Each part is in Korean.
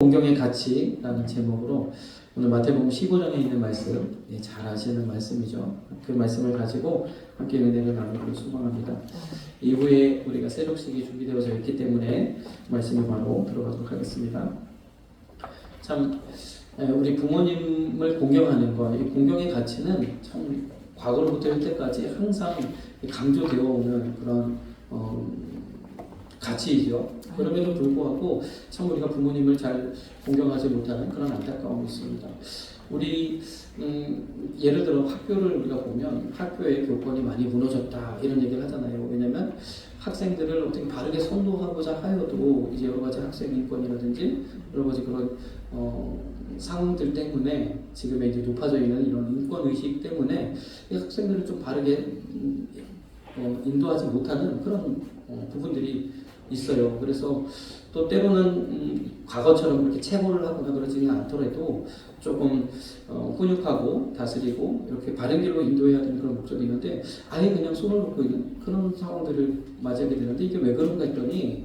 공경의 가치라는 제목으로 오늘 마태복음 15장에 있는 말씀 예, 잘 아시는 말씀이죠. 그 말씀을 가지고 함께 은혜를 나누기를 소망합니다. 이후에 우리가 새록식이 준비되어져 있기 때문에 말씀을 바로 들어가도록 하겠습니다. 참 예, 우리 부모님을 공경하는 것, 이 공경의 가치는 참 과거로부터 현재까지 항상 강조되어 오는 그런 어, 가치이죠. 그럼에도 불구하고 참 우리가 부모님을 잘 공경하지 못하는 그런 안타까움이 있습니다. 우리 음, 예를 들어 학교를 우리가 보면 학교의 교권이 많이 무너졌다 이런 얘기를 하잖아요. 왜냐하면 학생들을 어떻게 바르게 선도하고자 하여도 이제 여러 가지 학생 인권이라든지 여러 가지 그런 어, 상황들 때문에 지금의 이제 높아져 있는 이런 인권 의식 때문에 이 학생들을 좀 바르게 음, 어, 인도하지 못하는 그런 어, 부분들이 있어요. 그래서 또 때로는 음, 과거처럼 그렇게 체벌을 하거나 그러지는 않더라도 조금 어, 훈육하고 다스리고 이렇게 바른 길로 인도해야 되는 그런 목적이 있는데 아예 그냥 손을 놓고 있는 그런 상황들을 맞이하게 되는데 이게 왜 그런가 했더니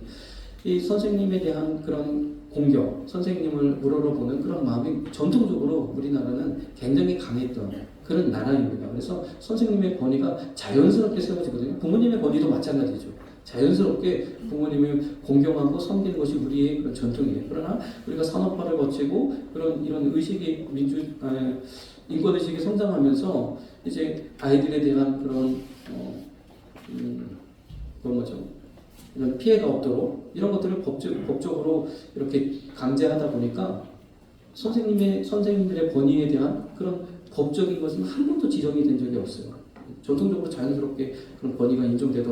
이 선생님에 대한 그런 공격, 선생님을 우러러보는 그런 마음이 전통적으로 우리나라는 굉장히 강했던 그런 나라입니다. 그래서 선생님의 권위가 자연스럽게 세워지거든요. 부모님의 권위도 마찬가지죠. 자연스럽게 부모님을 공경하고 섬기는 것이 우리의 그런 전통이에요. 그러나 우리가 산업화를 거치고 그런 이런 의식이 민주 아, 인권 의식이 성장하면서 이제 아이들에 대한 그런 어, 음, 그런 거죠. 이런 피해가 없도록 이런 것들을 법적, 법적으로 이렇게 강제하다 보니까 선생님의 선생님들의 권위에 대한 그런 법적인 것은 한 번도 지정이 된 적이 없어요. 전통적으로 자연스럽게 그런 권위가 인정되다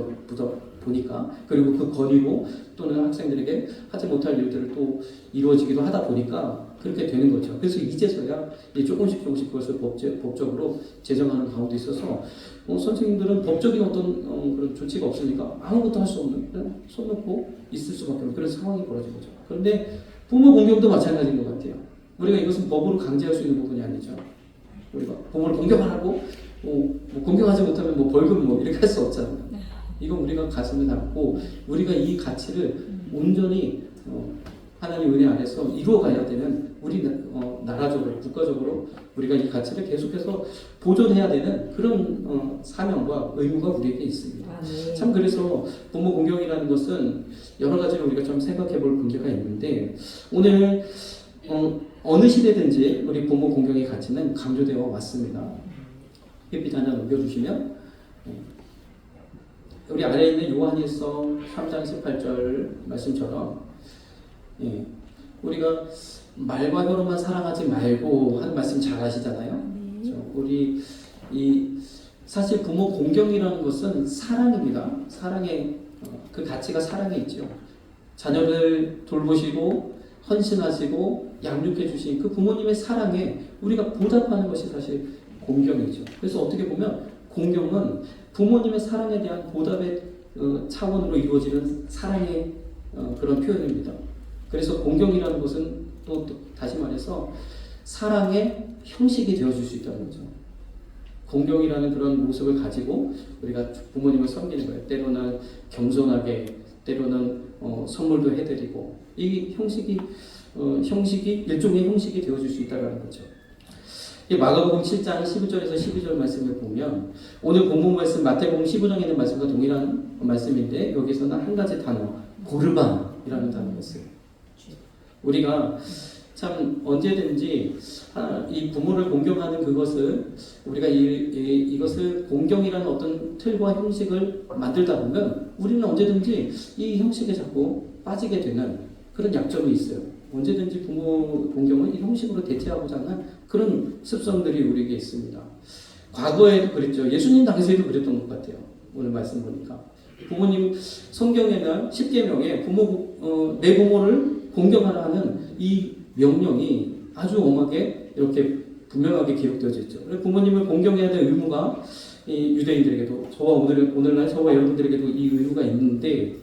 보니까 그리고 그 권위로 또는 학생들에게 하지 못할 일들을 또 이루어지기도 하다 보니까 그렇게 되는 거죠. 그래서 이제서야 이제 조금씩 조금씩 그것을 법제, 법적으로 제정하는 가운데 있어서 어, 선생님들은 법적인 어떤 어, 그런 조치가 없으니까 아무것도 할 수 없는 그냥 손 놓고 있을 수밖에 없는 그런 상황이 벌어진 거죠. 그런데 부모 공경도 마찬가지인 것 같아요. 우리가 이것은 법으로 강제할 수 있는 부분이 아니죠. 우리가 부모를 공경하라고 뭐, 뭐 공경하지 못하면 뭐 벌금 뭐 이렇게 할 수 없잖아요. 이건 우리가 가슴에 담고 우리가 이 가치를 온전히 어, 하나님 은혜 안에서 이루어가야 되는 우리 나- 어, 나라적으로 국가적으로 우리가 이 가치를 계속해서 보존해야 되는 그런 어, 사명과 의무가 우리에게 있습니다. 아, 네. 참 그래서 부모 공경이라는 것은 여러 가지로 우리가 좀 생각해 볼 문제가 있는데 오늘 어, 어느 시대든지 우리 부모 공경의 가치는 강조되어 왔습니다. 햇빛 하나 넘겨주시면 네. 우리 아래에 있는 요한일서 3장 18절 말씀처럼 예, 우리가 말과 혀로만 사랑하지 말고 하는 말씀 잘 아시잖아요. 네. 그렇죠? 우리 이 사실 부모 공경이라는 것은 사랑입니다. 사랑의 어, 그 가치가 사랑에 있죠. 자녀를 돌보시고 헌신하시고 양육해 주신 그 부모님의 사랑에 우리가 보답하는 것이 사실 공경이죠. 그래서 어떻게 보면 공경은 부모님의 사랑에 대한 보답의 어, 차원으로 이루어지는 사랑의 어, 그런 표현입니다. 그래서 공경이라는 것은 또, 또 다시 말해서 사랑의 형식이 되어줄 수 있다는 거죠. 공경이라는 그런 모습을 가지고 우리가 부모님을 섬기는 거예요. 때로는 겸손하게, 때로는 어, 선물도 해드리고 이 형식이 어, 형식이 일종의 형식이 되어줄 수 있다는 거죠. 이 마가복음 7장 11절에서 12절 말씀을 보면 오늘 본문 말씀 마태복음 15장에 있는 말씀과 동일한 말씀인데 여기서는 한 가지 단어 고르반이라는 단어가 있어요. 우리가 참 언제든지 하- 이 부모를 공경하는 그것을 우리가 이, 이, 이 것을 공경이라는 어떤 틀과 형식을 만들다 보면 우리는 언제든지 이 형식에 자꾸 빠지게 되는 그런 약점이 있어요. 언제든지 부모 공경을 이 형식으로 대체하고자 하는 그런 습성들이 우리에게 있습니다. 과거에도 그랬죠. 예수님 당시에도 그랬던 것 같아요. 오늘 말씀 보니까. 부모님 성경에는 10계명에 부모 어, 내 부모를 공경하라는 이 명령이 아주 엄하게 이렇게 분명하게 기록되어져 있죠. 부모님을 공경해야 될 의무가 이 유대인들에게도 저와 오늘 오늘날 저와 여러분들에게도 이 의무가 있는데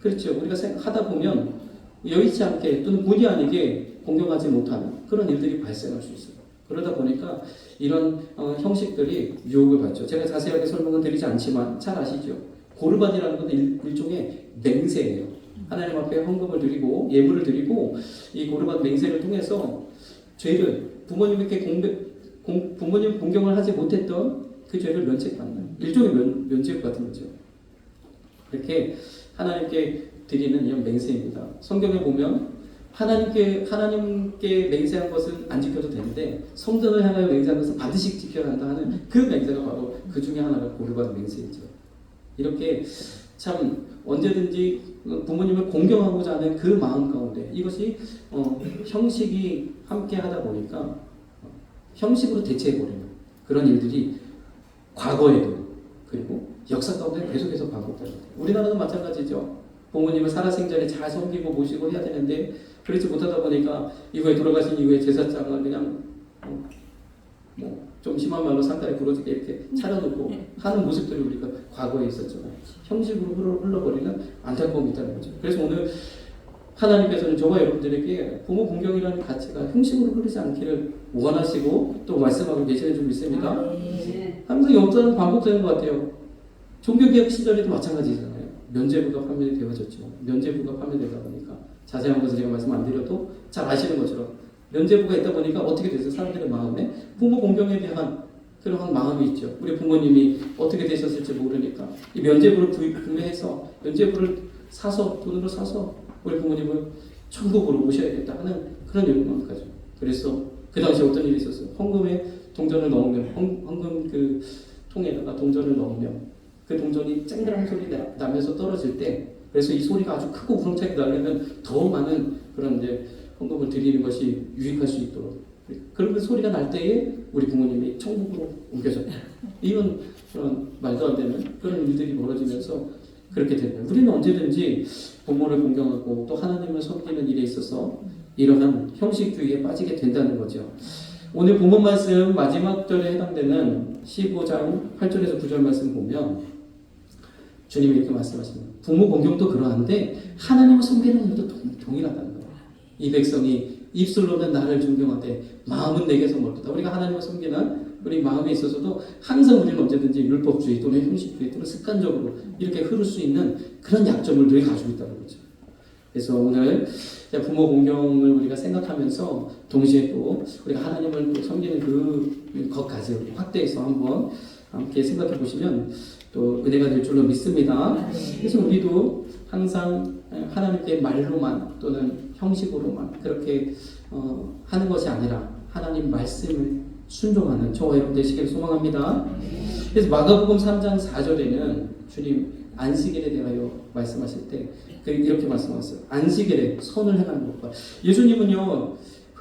그렇죠. 우리가 생각하다 보면 여의치 않게 또는 본의 아니게 공경하지 못하는 그런 일들이 발생할 수 있어요. 그러다 보니까 이런 어, 형식들이 유혹을 받죠. 제가 자세하게 설명은 드리지 않지만 잘 아시죠. 고르반이라는 건 일, 일종의 맹세예요. 하나님 앞에 헌금을 드리고 예물을 드리고 이 고르반 맹세를 통해서 죄를 부모님께 공백, 공, 부모님 공경을 하지 못했던 그 죄를 면책받는 일종의 면, 면책 같은 거죠. 이렇게 하나님께 드리는 이런 맹세입니다. 성경에 보면 하나님께 하나님께 맹세한 것은 안 지켜도 되는데 성전을 향하여 맹세한 것은 반드시 지켜야 한다 하는 그 맹세가 바로 그 중에 하나가 고르반 맹세이죠. 이렇게 참 언제든지 부모님을 공경하고자 하는 그 마음 가운데 이것이 어, 형식이 함께 하다 보니까 어, 형식으로 대체해 버리는 그런 일들이 과거에도 그리고 역사 가운데 계속해서 거예요. 우리나라도 마찬가지죠. 부모님을 살아생전에 잘 섬기고 모시고 해야 되는데 그렇지 못하다 보니까 이후에 돌아가신 이후에 제사장을 그냥 어, 뭐좀 심한 말로 상다리 부러지게 이렇게 차려놓고 하는 모습들이 우리가 과거에 있었죠. 형식으로 흘러- 흘러버리는 안타까움이 있다는 거죠. 그래서 오늘 하나님께서는 저와 여러분들에게 부모 공경이라는 가치가 형식으로 흐르지 않기를 원하시고 또 말씀하고 계시는 줄 믿습니다. 네. 항상 역사는 반복되는 것 같아요. 종교개혁 시절에도 마찬가지잖아요. 면죄부가 파면이 되어졌죠. 면죄부가 파면되다 보니까 자세한 것을 제가 말씀 안 드려도 잘 아시는 것처럼 면죄부가 있다 보니까 어떻게 됐어요? 사람들의 마음에 부모 공경에 대한 그런 마음이 있죠. 우리 부모님이 어떻게 되셨을지 모르니까 이 면죄부를 구입, 구매해서 면죄부를 사서 돈으로 사서 우리 부모님을 천국으로 모셔야겠다 하는 그런 가죠. 그래서 그 당시 어떤 일이 있었어요? 헌금에 동전을 넣으면 헌, 헌금 그 통에다가 동전을 넣으면 그 동전이 쨍그랑 소리 나- 나면서 떨어질 때 그래서 이 소리가 아주 크고 우렁차게 나려면 더 많은 그런 이제 헌금을 드리는 것이 유익할 수 있도록 그런 그 소리가 날 때에 우리 부모님이 천국으로 옮겨졌다. 이런 그런 말도 안 되는 그런 일들이 벌어지면서 그렇게 되는 우리는 언제든지 부모를 공경하고 또 하나님을 섬기는 일에 있어서 이러한 형식주의에 빠지게 된다는 거죠. 오늘 본문 말씀 마지막 절에 해당되는 15장 8절에서 9절 말씀 보면 주님이 이렇게 말씀하십니다. 부모 공경도 그러한데 하나님을 섬기는 일도 동- 동일하다는 거예요. 이 백성이 입술로는 나를 존경하되 마음은 내게서 멀다. 우리가 하나님을 섬기는 우리 마음에 있어서도 항상 우리는 언제든지 율법주의 또는 형식주의 또는 습관적으로 이렇게 흐를 수 있는 그런 약점을 늘 가지고 있다는 거죠. 그래서 오늘 부모 공경을 우리가 생각하면서 동시에 또 우리가 하나님을 또 섬기는 그 것까지 확대해서 한번 함께 생각해 보시면 또 은혜가 될 줄로 믿습니다. 그래서 우리도 항상 하나님께 말로만 또는 형식으로만 그렇게 어, 하는 것이 아니라 하나님 말씀을 순종하는 저와 여러분 되시기를 소망합니다. 그래서 마가복음 3장 4절에는 주님 안식일에 대하여 말씀하실 때그 이렇게 말씀하셨어요. 안식일에 선을 행하는 것과 예수님은요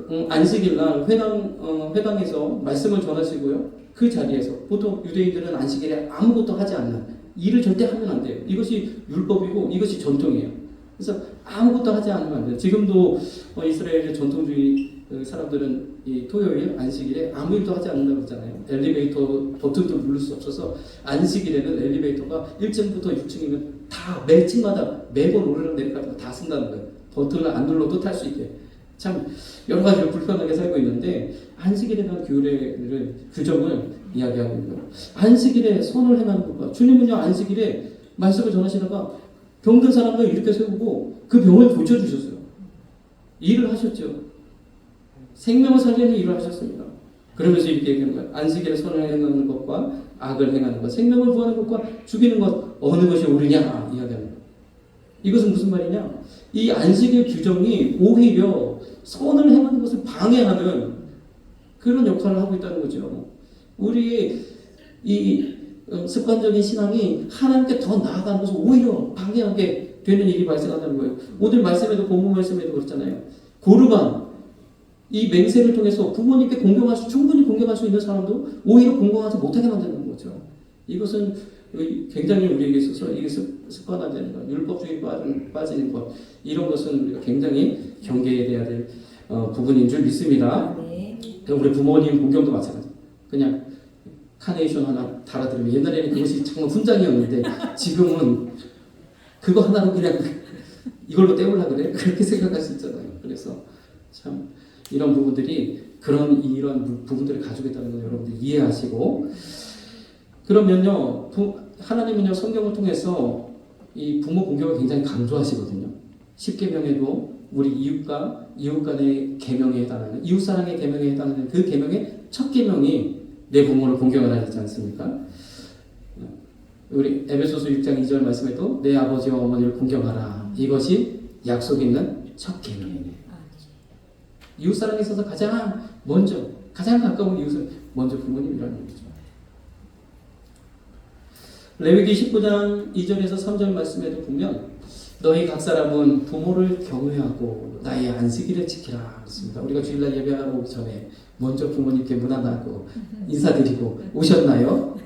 음, 안식일 날 회당 어, 회당에서 말씀을 전하시고요 그 자리에서 보통 유대인들은 안식일에 아무것도 하지 않는 일을 절대 하면 안 돼요. 이것이 율법이고 이것이 전통이에요. 그래서 아무것도 하지 않으면 안 돼요. 지금도 어, 이스라엘의 전통주의 그 사람들은 이 토요일 안식일에 아무 일도 하지 않는다고 그러잖아요. 엘리베이터 버튼도 누를 수 없어서 안식일에는 엘리베이터가 1층부터 6층이면 다 매층마다 매번 오르락 내리락 다 쓴다는 거예요. 버튼을 안 눌러도 탈 수 있게. 참 여러 가지로 불편하게 살고 있는데 안식일에 대한 규례를 규정을 이야기하고 거예요. 안식일에 선을 행하는 것과 주님은요 안식일에 말씀을 전하시다가 병든 사람을 이렇게 세우고 그 병을 고쳐주셨어요. 일을 하셨죠. 생명을 살리는 일을 하셨습니다. 그러면서 이렇게 얘기하는 거예요. 안식일에 선을 행하는 것과 악을 행하는 것, 생명을 구하는 것과 죽이는 것 어느 것이 옳으냐 거예요. 이것은 무슨 말이냐? 이 안식일 규정이 오히려 선을 행하는 것을 방해하는 그런 역할을 하고 있다는 거죠. 우리의 이 어, 습관적인 신앙이 하나님께 더 나아가는 것을 오히려 방해하게 되는 일이 발생한다는 거예요. 오늘 말씀에도 본문 말씀에도 그렇잖아요. 고르반 이 맹세를 통해서 부모님께 공경할 수 충분히 공경할 수 있는 사람도 오히려 공경하지 못하게 만드는 거죠. 이것은 굉장히 우리에게 있어서 이게 습- 습관화되는 것, 율법주의 빠지는, 빠지는 것 이런 것은 우리가 굉장히 경계해야 될 어, 부분인 줄 믿습니다. 네. 우리 부모님 공경도 마찬가지. 그냥 카네이션 하나 달아드리면 옛날에는 그것이 정말 훈장이었는데 지금은 그거 하나로 그냥 이걸로 때우려 그래 그렇게 생각할 수 있잖아요. 그래서 참 이런 부분들이 그런 이런 부- 부분들을 가지고 있다는 걸 여러분들 이해하시고 그러면요 부- 하나님은요 성경을 통해서 이 부모 공경을 굉장히 강조하시거든요. 십계명에도 우리 이웃과 이웃 간의 계명에 해당하는 이웃 사랑의 계명에 해당하는 그 계명의 첫 계명이 내 부모를 공경하라 했지 않습니까? 우리 에베소서 6장 2절 말씀에도 내 아버지와 어머니를 공경하라. 이것이 약속 있는 첫 계명이네. 이웃 사랑에 있어서 가장 먼저 가장 가까운 이웃은 먼저 부모님이라는 얘기죠. 레위기 19장 2절에서 3절 말씀에도 보면 너희 각 사람은 부모를 경외하고 나의 안식일을 지키라 그랬습니다. 우리가 주일날 예배하러 오기 전에 먼저 부모님께 문안하고 인사드리고 오셨나요?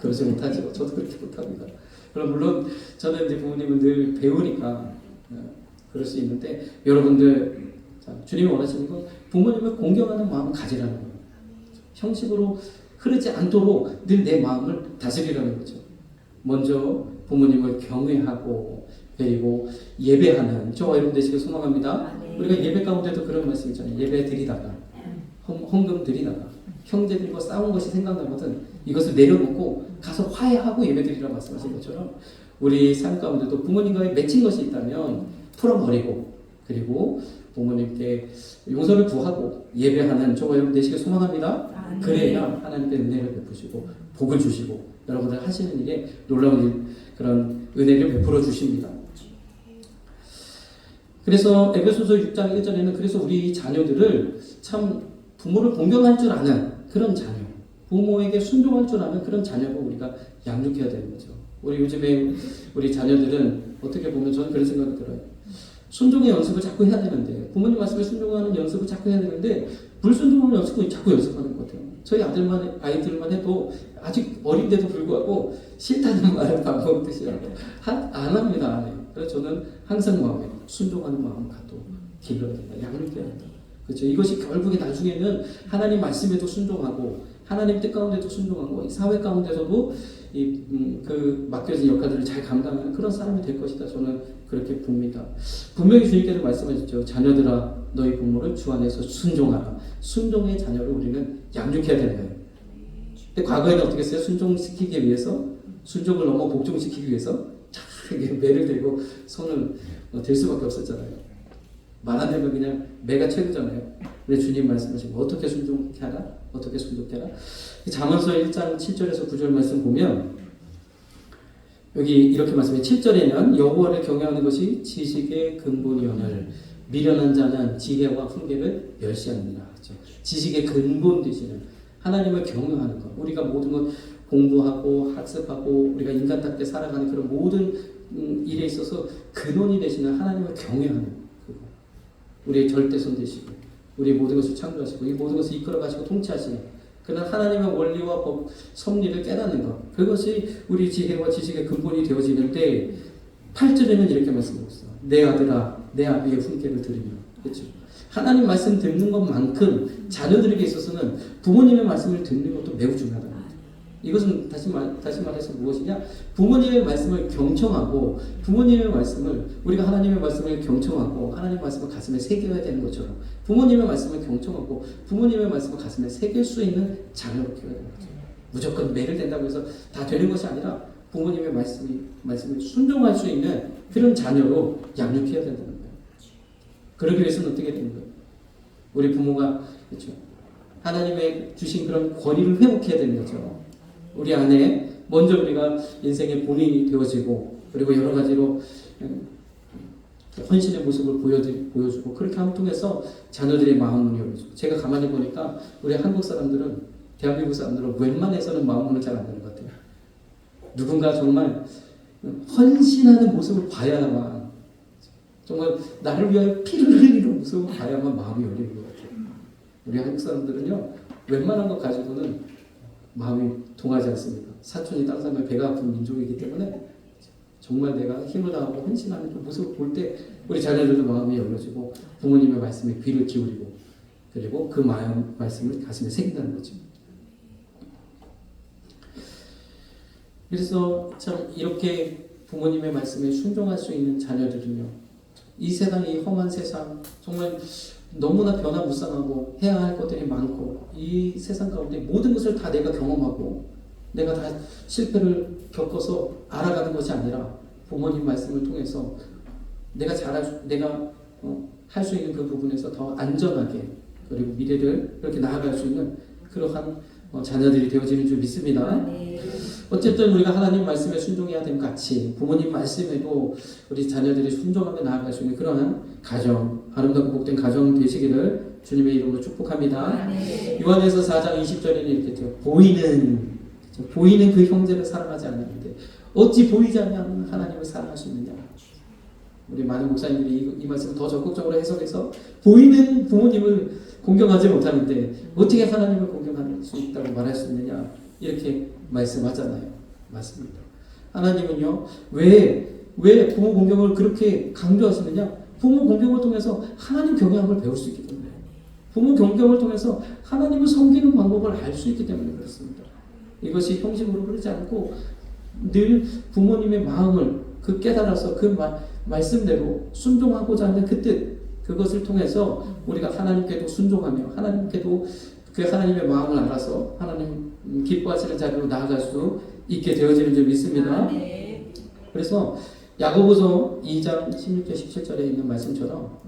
그러지 못하죠. 저도 그렇게 못합니다. 그럼 물론 저는 이제 부모님은 늘 배우니까 어, 그럴 수 있는데 여러분들 자, 주님이 원하시는 건 부모님을 공경하는 마음을 가지라는 거예요. 형식으로 흐르지 않도록 늘 내 마음을 다스리라는 거죠. 먼저 부모님을 경외하고 그리고 예배하는 저와 여러분 되시길 소망합니다. 아, 네. 우리가 예배 가운데도 그런 말씀 있잖아요. 예배 드리다가 헌- 헌금 드리다가 형제들과 싸운 것이 생각나거든 이것을 내려놓고 가서 화해하고 예배 드리라 말씀하신 것처럼 우리 삶 가운데도 부모님과의 맺힌 것이 있다면 풀어버리고 그리고 부모님께 용서를 구하고 예배하는 저와 여러분 되시길 소망합니다. 아, 네. 그래야 하나님의 은혜를 베푸시고 복을 주시고 여러분들 하시는 일에 놀라운 일, 그런 은혜를 베풀어 주십니다. 그래서 에베소서 6장 1절에는 그래서 우리 자녀들을 참 부모를 공경할 줄 아는 그런 자녀, 부모에게 순종할 줄 아는 그런 자녀로 우리가 양육해야 되는 거죠. 우리 요즘에 우리 자녀들은 어떻게 보면 저는 그런 생각이 들어요. 순종의 연습을 자꾸 해야 되는데 부모님 말씀에 순종하는 연습을 자꾸 해야 되는데 불순종하는 연습을 자꾸 연습하는 것 같아요. 저희 아들만 아이들만 해도 아직 어린데도 불구하고 싫다는 말을 하- 안 합니다 안 해요. 그래서 저는 항상 마음에 순종하는 마음 갖고 길러야 된다 양육해야 된다. 그렇죠. 이것이 결국에 나중에는 하나님 말씀에도 순종하고 하나님 뜻 가운데도 순종하고 이 사회 가운데서도 이, 음, 그 맡겨진 역할들을 잘 감당하는 그런 사람이 될 것이다. 저는 그렇게 봅니다. 분명히 주님께서 말씀하셨죠. 자녀들아 너희 부모를 주 안에서 순종하라. 순종의 자녀를 우리는 양육해야 되는 거예요. 근데 과거에는 어떻게 했어요? 순종시키기 위해서 순종을 넘어 복종시키기 위해서 자 이게 매를 들고 손을 어, 댈 수밖에 없었잖아요. 말안 되면 그냥 매가 최고잖아요. 근데 주님 말씀하신 거 어떻게 순종하라? 어떻게 순종해라? 잠언서 1장 7절에서 9절 말씀 보면 여기 이렇게 말씀해 7절에는 여호와를 경외하는 것이 지식의 근본이오늘 미련한 자는 지혜와 훈계를 멸시하느니라 그렇죠. 지식의 근본 되시는 하나님을 경외하는 것 우리가 모든 것 공부하고 학습하고 우리가 인간답게 살아가는 그런 모든 음, 일에 있어서 근원이 되시는 하나님을 경외하는 그거 우리의 절대선 되시고 우리 모든 것을 창조하시고 이 모든 것을 이끌어 가시고 통치하시는 그런 하나님의 원리와 법, 섭리를 깨닫는 것. 그것이 우리 지혜와 지식의 근본이 되어지는데 8절에는 이렇게 말씀하셨어요. 내 아들아, 내 아비의 훈계를 들으며. 그렇죠? 하나님 말씀 듣는 것만큼 자녀들에게 있어서는 부모님의 말씀을 듣는 것도 매우 중요하다. 이것은 다시 말 다시 말해서 무엇이냐? 부모님의 말씀을 경청하고 부모님의 말씀을 우리가 하나님의 말씀을 경청하고 하나님의 말씀을 가슴에 새겨야 되는 것처럼 부모님의 말씀을 경청하고 부모님의 말씀을 가슴에 새길 수 있는 자녀로 키워야 되는 거죠. 무조건 매를 된다고 해서 다 되는 것이 아니라 부모님의 말씀이 말씀을 순종할 수 있는 그런 자녀로 양육해야 된다는 거예요. 그러기 위해서는 어떻게 되는 거예요? 우리 부모가 그렇죠. 하나님의 주신 그런 권위를 회복해야 되는 거죠. 우리 안에 먼저 우리가 인생의 본인이 되어지고 그리고 여러 가지로 음, 헌신의 모습을 보여드, 보여주고 그렇게 함 통해서 자녀들의 마음을 열어주고 제가 가만히 보니까 우리 한국 사람들은 대한민국 사람들은 웬만해서는 마음을 잘 안 되는 것 같아요. 누군가 정말 헌신하는 모습을 봐야만 정말 나를 위하여 피를 모습을 봐야만 마음이 열리는 것 같아요. 우리 한국 사람들은요 웬만한 것 가지고는 마음이 동하지 않습니다. 사촌이 다른 사람의 배가 아픈 민족이기 때문에 정말 내가 힘을 다하고 헌신하는 그 모습을 볼 때 우리 자녀들도 마음이 열려지고 부모님의 말씀에 귀를 기울이고 그리고 그 마음 말씀을 가슴에 새긴다는 거죠. 그래서 참 이렇게 부모님의 말씀에 순종할 수 있는 자녀들은요. 이 세상 이 험한 세상 정말 너무나 변화무쌍하고 해야 할 것들이 많고 이 세상 가운데 모든 것을 다 내가 경험하고 내가 다 실패를 겪어서 알아가는 것이 아니라 부모님 말씀을 통해서 내가 잘할 수, 내가 어, 할수 있는 그 부분에서 더 안전하게 그리고 미래를 그렇게 나아갈 수 있는 그러한 어, 자녀들이 되어지는 줄 믿습니다. 네. 어쨌든 우리가 하나님 말씀에 순종해야 됨 같이 부모님 말씀에도 우리 자녀들이 순종하며 나아갈 수 있는 그러한 가정 아름답고 복된 가정 되시기를 주님의 이름으로 축복합니다. 네. 요한에서 4장 20절에는 이렇게 돼요. 보이는? 보이는 그 형제를 사랑하지 않는데 어찌 보이지 않는 하나님을 사랑할 수 있느냐? 우리 많은 목사님들이 이, 이 말씀을 더 적극적으로 해석해서 보이는 부모님을 공경하지 못하는데 어떻게 하나님을 공경할 수 있다고 말할 수 있느냐? 이렇게 말씀하잖아요. 맞습니다. 하나님은요, 왜, 왜 부모 공경을 그렇게 강조하시느냐? 부모 공경을 통해서 하나님 경외함을 배울 수 있기 때문에. 부모 경경을 통해서 하나님을 섬기는 방법을 알 수 있기 때문에 그렇습니다. 이것이 형식으로 그러지 않고 늘 부모님의 마음을 그 깨달아서 그 마, 말씀대로 순종하고자 하는 그 뜻, 그것을 통해서 우리가 하나님께도 순종하며 하나님께도 그 하나님의 마음을 알아서 하나님 음, 기뻐하시는 자리로 나아갈 수 있게 되어지는 줄 믿습니다. 네. 그래서 야고보서 2장 16절 17절에 있는 말씀처럼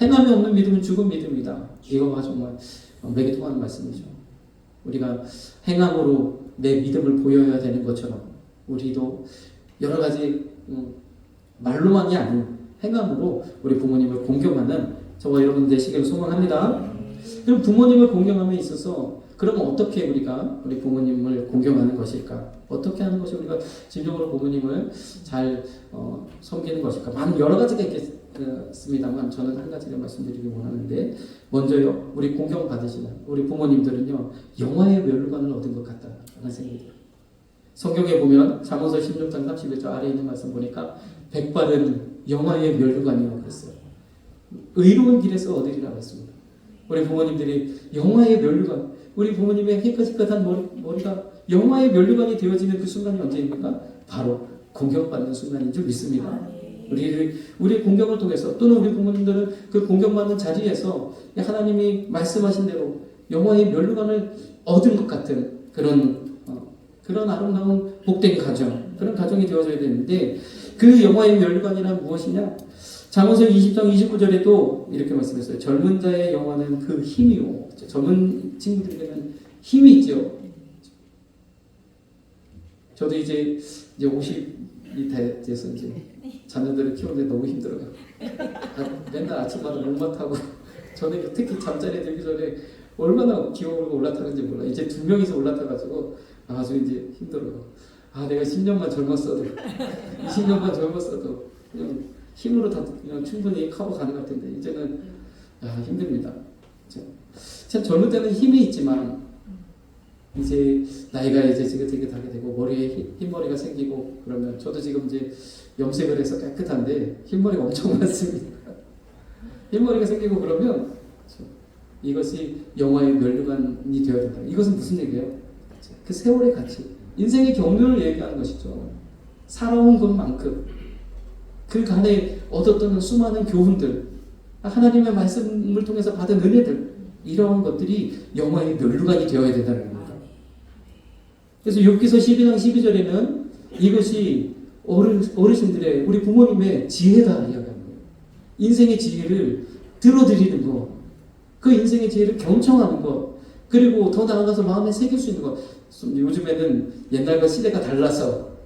행함이 없는 믿음은 죽은 믿음이다. 이거가 정말 맥이 통하는 말씀이죠. 우리가 행함으로 내 믿음을 보여야 되는 것처럼 우리도 여러 가지 음, 말로만이 아닌 행함으로 우리 부모님을 공경하는 저와 여러분 되시기를 소망합니다. 그럼 부모님을 공경함에 있어서 그러면 어떻게 우리가 우리 부모님을 공경하는 것일까? 어떻게 하는 것이 우리가 진정으로 부모님을 잘 어, 섬기는 것일까? 많은 여러 가지가 있겠습니다만 저는 한 가지를 말씀드리기 원하는데 먼저요 우리 공경 받으시는 우리 부모님들은요 영화의 멸관을 얻은 것 같다는 생각이 들어요. 성경에 보면 잠언서 16장 31절 아래에 있는 말씀 보니까 백발은 영화의 멸관이라고 그랬어요. 의로운 길에서 얻으리라고 했습니다. 우리 부모님들이 영화의 멸관, 우리 부모님의 희끗희끗한 머리, 머리가 영화의 멸관이 되어지는 그 순간이 언제입니까? 바로 공격받는 순간인 줄 믿습니다. 아, 네. 우리 우리 공경을 통해서 또는 우리 부모님들은 그 공경받는 자리에서 하나님이 말씀하신 대로 영화의 멸관을 얻은 것 같은 그런 어, 그런 아름다운 복된 가정 그런 가정이 되어져야 되는데 그 영화의 멸관이란 무엇이냐? 잠언서 20장 29절에도 이렇게 말씀했어요. 젊은 자의 영화는 그 힘이요. 젊은 친구들에게는 힘이 있죠. 저도 이제 이제 50이 돼- 돼서 이제 자녀들을 키우는데 너무 힘들어요. 아, 맨날 아침마다 목마 타고 저는 특히 잠자리에 들기 전에 얼마나 기어오르고 올라타는지 몰라. 이제 두 명이서 올라타가지고 아주 이제 힘들어요. 아 내가 10년만 젊었어도 20년만 젊었어도 그냥 힘으로 다 충분히 커버 가능할 텐데 이제는 아, 힘듭니다. 참, 참 젊을 때는 힘이 있지만 이제 나이가 이제 지긋지긋하게 되고 머리에 흰- 흰머리가 생기고 그러면 저도 지금 이제 염색을 해서 깨끗한데 흰머리가 엄청 많습니다. 흰머리가 생기고 그러면 이것이 영화의 멸류관이 되어야 된다. 이것은 무슨 얘기예요? 그 세월의 가치, 인생의 경륜을 얘기하는 것이죠. 살아온 것만큼 그 간에 얻었던 수많은 교훈들, 하나님의 말씀을 통해서 받은 은혜들, 이러한 것들이 영화의 멸류관이 되어야 된다는 겁니다. 그래서 욥기서 12장 12절에는 이것이 어르, 어르신들의 우리 부모님의 지혜다 거예요. 인생의 지혜를 들어드리는 것, 그 인생의 지혜를 경청하는 것, 그리고 더 나아가서 마음에 새길 수 있는 것. 요즘에는 옛날과 시대가 달라서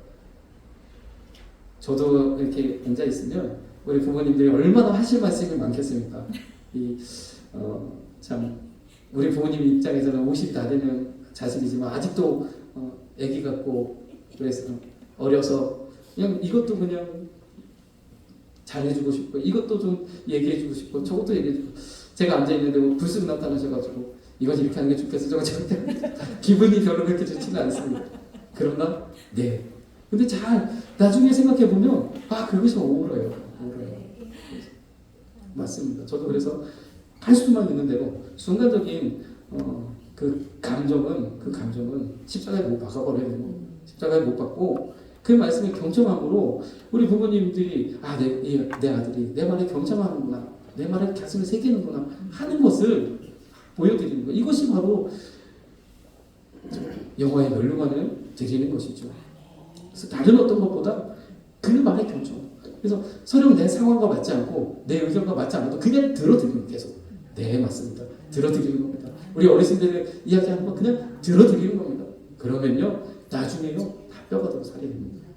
저도 이렇게 앉아 있으면 우리 부모님들이 얼마나 하실 말씀이 많겠습니까? 이, 어, 참, 우리 부모님 입장에서는 50이 다 되는 자식이지만 아직도 어, 애기 같고 그래서 어려서 그냥 이것도 그냥 잘해주고 싶고 이것도 좀 얘기해주고 싶고 저것도 얘기해주고 제가 앉아 있는데 뭐 불쑥 나타나셔가지고 이건 이렇게 하는 게 좋겠어 저거 절대 기분이 별로 그렇게 좋지는 않습니다. 그런가? 네. 근데 잘 나중에 생각해 보면 아 그것이 어울려요. 어울려요. 맞습니다. 저도 그래서 할 수만 있는 대로 순간적인 어, 그 감정은 그 감정은 십자가에 못 박아버려야 되고 십자가에 못 박고 그 말씀을 경청함으로 우리 부모님들이 아내 내 아들이 내 말에 경청하는구나 내 말에 가슴을 새기는구나 하는 것을 보여드리는 거 이것이 바로 영화의 멸류관을 드리는 것이죠. 그래서 다른 어떤 것보다 그 말에 경청 그래서 설령 내 상황과 맞지 않고 내 의견과 맞지 않아도 그냥 들어드리는 계속 네 맞습니다. 들어드리는 겁니다. 우리 어르신들 이야기하는 거 그냥 들어드리는 겁니다. 그러면요 나중에요 다 뼈가 되고 살이 됩니다.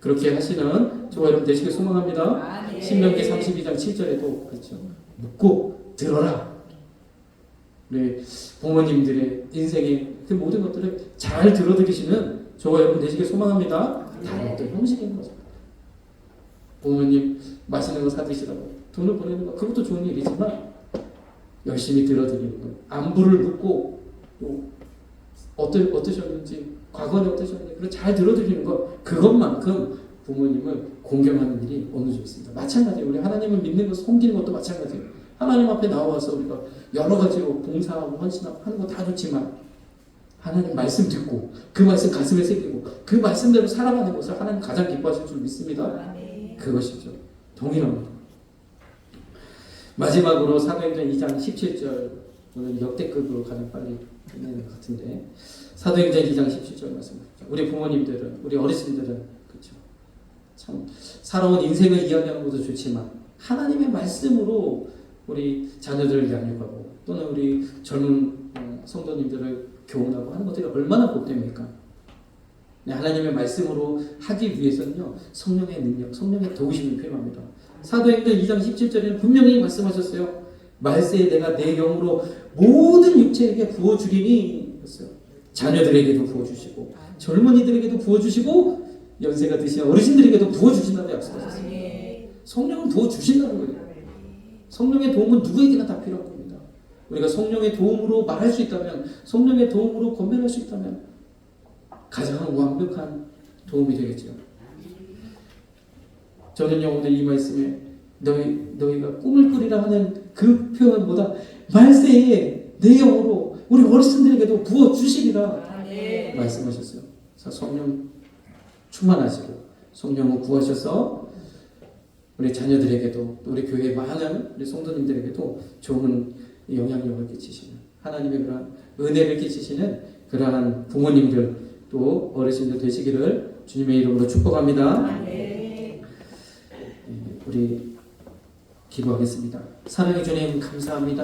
그렇게 하시는 저와 여러분 되시길 소망합니다. 신명기 32장 7절에도 그렇죠. 묻고 들어라. 우리 부모님들의 인생의 그 모든 것들을 잘 들어드리시는 저와 여러분 되시길 소망합니다. 다른 어떤 형식인 거죠. 부모님 맛있는 거 사드시라고 돈을 보내는 거 그것도 좋은 일이지만 열심히 들어드리는 거 안부를 묻고 또 어떠, 어떠셨는지 과거는 어떠셨는지 그걸 잘 들어드리는 것 그것만큼 부모님을 공경하는 일이 어느 좀 있습니다. 마찬가지예요. 우리 하나님을 믿는 것, 섬기는 것도 마찬가지예요. 하나님 앞에 나와서 우리가 여러 가지로 봉사하고 헌신하고 하는 거 다 좋지만 하나님 말씀 듣고 그 말씀 가슴에 새기고 그 말씀대로 살아가는 것을 하나님 가장 기뻐하실 줄 믿습니다. 그것이죠. 동일합니다. 마지막으로 사도행전 2장 17절 오늘 역대급으로 가장 빨리 끝내는 것 같은데 사도행전 2장 17절 말씀입니다. 우리 부모님들은 우리 어르신들은 그렇죠. 참 살아온 인생을 이야기하는 것도 좋지만 하나님의 말씀으로 우리 자녀들을 양육하고 또는 우리 젊은 어, 성도님들을 교훈하고 하는 것들이 얼마나 복됩니까? 네, 하나님의 말씀으로 하기 위해서는요 성령의 능력, 성령의 도우심이 필요합니다. 사도행전 2장 17절에는 분명히 말씀하셨어요. 말세에 내가 내 영으로 모든 육체에게 부어주리니 했어요. 자녀들에게도 부어주시고 젊은이들에게도 부어주시고 연세가 드신 어르신들에게도 부어주신다고 약속하셨어요. 성령을 부어주신다는 거예요. 성령의 도움은 누구에게나 다 필요한 겁니다. 우리가 성령의 도움으로 말할 수 있다면, 성령의 도움으로 권면할 수 있다면 가장 완벽한 도움이 되겠죠. 저는요 오늘 이 말씀에 너희 너희가 꿈을 꾸리라 하는 그 표현보다 말세에 내 영으로 우리 어르신들에게도 부어 주시리라 말씀하셨어요. 성령 충만하시고 성령을 구하셔서 우리 자녀들에게도 또 우리 교회 많은 우리 성도님들에게도 좋은 영향력을 끼치시는 하나님의 그러한 은혜를 끼치시는 그러한 부모님들 또 어르신들 되시기를 주님의 이름으로 축복합니다. 예, 우리 기도하겠습니다. 사랑해 주님 감사합니다.